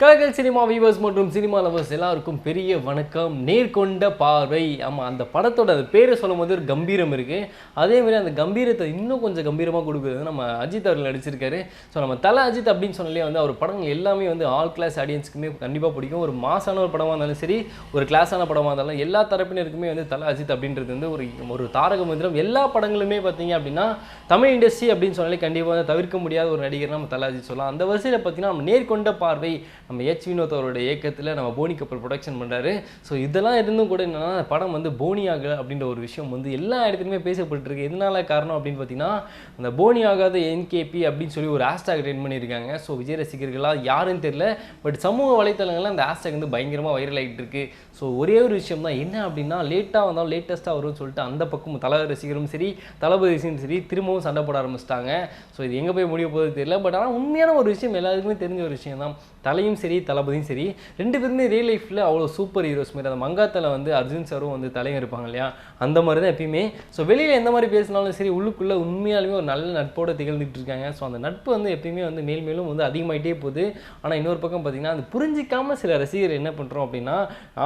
Kalakkal cinema viewers மற்றும் cinema lovers எல்லாருக்கும் பெரிய வணக்கம். நேர்கொண்ட பார்வை. ஆமாம் அந்த படத்தோட அந்த பேரை சொல்லும் போது ஒரு கம்பீரம் இருக்குது அதே மாதிரி அந்த கம்பீரத்தை இன்னும் கொஞ்சம் கம்பீரமாக கொடுக்குறது நம்ம அஜித் அவர்கள் நடிச்சிருக்காரு. ஸோ நம்ம தலை அஜித் அப்படின்னு சொன்னாலே வந்து அவர் படங்கள் எல்லாமே வந்து ஆல் கிளாஸ் ஆடியன்ஸுக்குமே கண்டிப்பாக பிடிக்கும். ஒரு மாசான ஒரு படமாக இருந்தாலும் சரி ஒரு கிளாஸான படமாக இருந்தாலும் எல்லா தரப்பினருக்குமே வந்து தலை அஜித் அப்படின்றது வந்து ஒரு ஒரு தாரக மந்திரம். எல்லா படங்களுமே பார்த்தீங்க அப்படின்னா தமிழ் இண்டஸ்ட்ரி அப்படின்னு சொன்னாலே கண்டிப்பாக வந்து தவிர்க்க முடியாத ஒரு நடிகர் நம்ம தலை அஜித் சொல்லலாம். அந்த வரிசையில் பார்த்தீங்கன்னா நம்ம நேர்கொண்ட பார்வை நம்ம ஹெச் வினோத் அவரோட இயக்கத்தில் நம்ம போனி கப்பல் ப்ரொடக்ஷன் பண்ணுறாரு ஸோ இதெல்லாம் இருந்தும் கூட என்னென்னா படம் வந்து போனி ஆகலை அப்படின்ற ஒரு விஷயம் வந்து எல்லா இடத்துலையுமே பேசப்பட்டிருக்கு எதனால காரணம் அப்படின்னு பார்த்தீங்கன்னா அந்த போனி ஆகாத என்கேபி அப்படின்னு சொல்லி ஒரு ஹேஷ்டாக் ட்ரெயின் பண்ணியிருக்காங்க ஸோ விஜய் ரசிகர்களாக யாருன்னு தெரில பட் சமூக வலைத்தளங்களில் அந்த ஹேஷ்டாக் வந்து பயங்கரமாக வைரல் ஆகிட்டு இருக்கு. ஸோ ஒரே ஒரு விஷயம் தான் என்ன அப்படின்னா லேட்டாக வந்தாலும் லேட்டஸ்ட்டாக வரும்னு சொல்லிட்டு அந்த பக்கம் தலை ரசிகரும் சரி தளபதி ரசிகரும் சரி திரும்பவும் சண்டை போட ஆரம்பிச்சிட்டாங்க. ஸோ இது எங்கே போய் முடிய போகுது தெரியல. பட் ஆனால் உண்மையான ஒரு விஷயம் எல்லாருக்குமே தெரிஞ்ச ஒரு விஷயம் தான் தலையும் சரி தளபதியும் சரி ரெண்டு பேருமே ரியல் லைஃப்பில் அவ்வளோ சூப்பர் ஹீரோஸ் மாதிரி. அந்த மங்காத்தில் வந்து அர்ஜுன் சாரும் வந்து தலையும் இருப்பாங்க இல்லையா? அந்த மாதிரி தான் எப்பயுமே. ஸோ வெளியில் எந்த மாதிரி பேசினாலும் சரி உள்ளுக்குள்ளே உண்மையாலுமே ஒரு நல்ல நட்போட திகழ்ந்துட்டு இருக்காங்க. ஸோ அந்த நட்பு வந்து எப்பயுமே வந்து மேல் மேலும் வந்து அதிகமாகிட்டே போகுது. ஆனால் இன்னொரு பக்கம் பார்த்தீங்கன்னா அது புரிஞ்சிக்காமல் சில ரசிகர் என்ன பண்ணுறோம் அப்படின்னா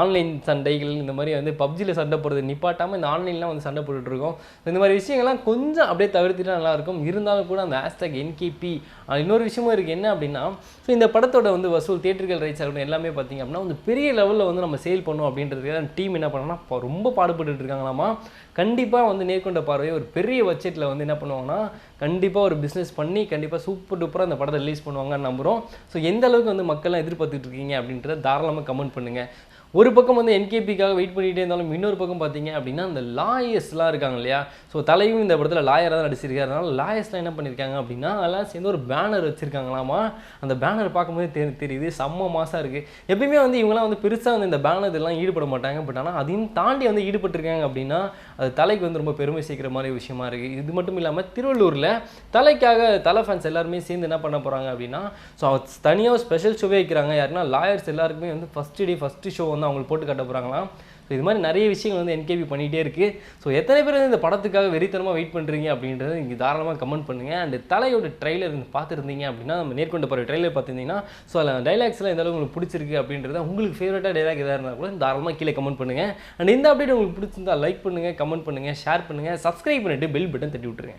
ஆன்லைன் சண்டைகள் இந்த மாதிரி வந்து பப்ஜியில் சண்டை போடுறது நிப்பாட்டாமல் இந்த ஆன்லைன்லாம் வந்து சண்டை போட்டுட்டு இந்த மாதிரி விஷயங்கள்லாம் கொஞ்சம் அப்படியே தவிர்த்துட்டா நல்லாயிருக்கும் இருந்தாலும் கூட அந்த ஹேஷ்டாக் என்கேபி இன்னொரு விஷயமும் இருக்குது என்ன அப்படின்னா ஸோ இந்த படத்தோட வந்து வசூல் தியேட்டர்கள் ரைட்ஸ் ஆகட்டும் எல்லாமே பார்த்திங்க அப்படின்னா வந்து பெரிய லெவலில் வந்து நம்ம சேல் பண்ணோம் அப்படின்றதுக்காக டீம் என்ன பண்ணோம்னா இப்போ ரொம்ப பாடுபட்டு இருக்காங்களாமா? கண்டிப்பாக வந்து நேர்கொண்ட பார்வையை ஒரு பெரிய பட்ஜெட்டில் வந்து என்ன பண்ணுவாங்கன்னா கண்டிப்பாக ஒரு பிஸ்னஸ் பண்ணி கண்டிப்பாக சூப்பர் டூப்பராக அந்த படத்தை ரிலீஸ் பண்ணுவாங்கன்னு நம்புகிறோம் ஸோ எந்த அளவுக்கு வந்து மக்கள்லாம் எதிர்பார்த்துட்டு இருக்கீங்க அப்படின்றத தாராளமாக கமெண்ட் பண்ணுங்கள் ஒரு பக்கம் வந்து என்கேபிக்காக வெயிட் பண்ணிகிட்டே இருந்தாலும் இன்னொரு பக்கம் பார்த்தீங்க அப்படின்னா அந்த லாயர்ஸ்லாம் இருக்காங்க இல்லையா? ஸோ தலையும் இந்த படத்தில் லாயராக தான் நடிச்சிருக்காரு. அதனால் லாயர்ஸ்லாம் என்ன பண்ணியிருக்காங்க அப்படின்னா அதெல்லாம் சேர்ந்து ஒரு பேனர் வச்சுருக்காங்களாமா? அந்த பேனர் பார்க்கும்போது தெ தெரியுது. செம்ம மாசாக இருக்குது எப்பயுமே வந்து இவங்களாம் வந்து பெருசாக வந்து இந்த பேனர் இதெல்லாம் ஈடுபட மாட்டாங்க. பட் ஆனால் அதையும் தாண்டி வந்து ஈடுபட்டிருக்காங்க அப்படின்னா அது தலைக்கு வந்து ரொம்ப பெருமை சேர்க்கிற மாதிரி விஷயமா இருக்குது இது மட்டும் இல்லாமல் திருவள்ளூரில் தலைக்காக தலை ஃபேன்ஸ் எல்லாருமே சேர்ந்து என்ன பண்ண போகிறாங்க அப்படின்னா ஸோ தனியாக ஸ்பெஷல் ஷோவே வைக்கிறாங்க. யாருன்னா லாயர்ஸ் எல்லாருக்குமே வந்து ஃபஸ்ட்டு டே ஃபஸ்ட்டு ஷோ வந்து அவங்களுக்கு போட்டு கட்ட போகிறாங்களாம் ஸோ இது மாதிரி நிறைய விஷயங்கள் வந்து என்கேபி பண்ணிகிட்டே இருக்குது ஸோ எத்தனை பேர் வந்து இந்த படத்துக்காக வெறித்தனமாக வெயிட் பண்ணுறீங்க அப்படின்றது இங்கே தாராளமாக கமெண்ட் பண்ணுங்கள் அண்ட் தலையோட ட்ரெய்லர் பார்த்துருந்தீங்க அப்படின்னா நம்ம நேர்கொண்ட போகிற ட்ரெய்லர் பார்த்துருந்தீங்கன்னா ஸோ அதில் டைலாக்ஸ்லாம் எந்த அளவுக்கு உங்களுக்கு பிடிச்சிருக்கு அப்படின்றத உங்களுக்கு ஃபேவரட்டாக டைலாக் எதாக இருந்தால் கூட தாராளமாக கீழே கமெண்ட் பண்ணுங்கள் அண்ட் இந்த அப்டேட் உங்களுக்கு பிடிச்சிருந்தா லைக் பண்ணுங்கள் கமெண்ட் பண்ணுங்கள் ஷேர் பண்ணுங்கள் சப்ஸ்கிரைப் பண்ணிட்டு பெல் பட்டன் தட்டி விட்டுருங்க.